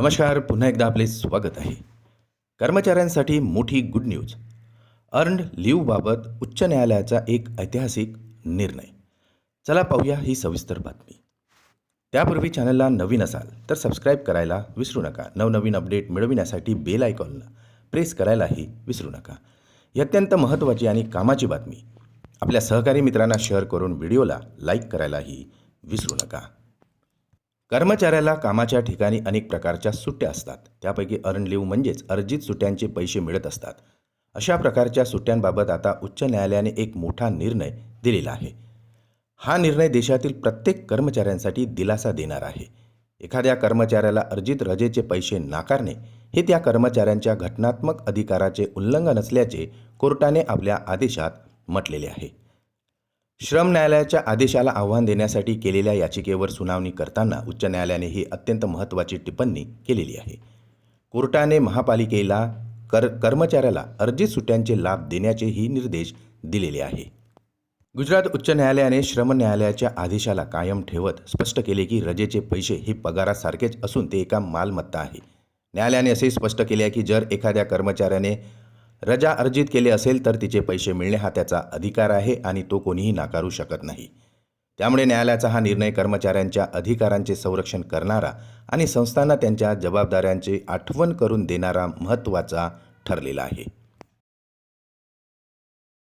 नमस्कार पुन्हा एकदा आपले स्वागत आहे. कर्मचाऱ्यांसाठी मोठी गुड न्यूज अर्न्ड लिव्हबाबत उच्च न्यायालयाचा एक ऐतिहासिक निर्णय. चला पाहूया ही सविस्तर बातमी. त्यापूर्वी चॅनलला नवीन असाल तर सबस्क्राईब करायला विसरू नका. नवनवीन अपडेट मिळविण्यासाठी बेल आयकॉनला प्रेस करायलाही विसरू नका. ही अत्यंत महत्त्वाची आणि कामाची बातमी. आपल्या सहकारी मित्रांना शेअर करून व्हिडिओला लाईक करायलाही विसरू नका. कर्मचाऱ्याला कामाच्या ठिकाणी अनेक प्रकारच्या सुट्ट्या असतात. त्यापैकी अर्न लिव्ह म्हणजेच अर्जित सुट्ट्यांचे पैसे मिळत असतात. अशा प्रकारच्या सुट्ट्यांबाबत आता उच्च न्यायालयाने एक मोठा निर्णय दिलेला आहे. हा निर्णय देशातील प्रत्येक कर्मचाऱ्यांसाठी दिलासा देणार आहे. एखाद्या कर्मचाऱ्याला अर्जित रजेचे पैसे नाकारणे हे त्या कर्मचाऱ्यांच्या घटनात्मक अधिकाराचे उल्लंघन असल्याचे कोर्टाने आपल्या आदेशात म्हटलेले आहे. श्रम न्यायालयाच्या आदेशाला आव्हान देण्यासाठी केलेल्या याचिकेवर सुनावणी करताना उच्च न्यायालयाने ही अत्यंत महत्त्वाची टिप्पणी केलेली आहे. कोर्टाने महापालिकेला कर कर्मचाऱ्याला अर्जित सुट्ट्यांचे लाभ देण्याचेही निर्देश दिलेले आहे. गुजरात उच्च न्यायालयाने श्रम न्यायालयाच्या आदेशाला कायम ठेवत स्पष्ट केले की रजेचे पैसे हे पगारासारखेच असून ते एका मालमत्ता आहे. न्यायालयाने असे स्पष्ट केले आहे की जर एखाद्या कर्मचाऱ्याने रजा अर्जित केली असेल तर तिचे पैसे मिळणे हा त्याचा अधिकार आहे आणि तो कोणीही नाकारू शकत नाही. त्यामुळे न्यायालयाचा हा निर्णय कर्मचाऱ्यांच्या अधिकारांचे संरक्षण करणारा आणि संस्थांना त्यांच्या जबाबदाऱ्यांची आठवण करून देणारा महत्त्वाचा ठरलेला आहे.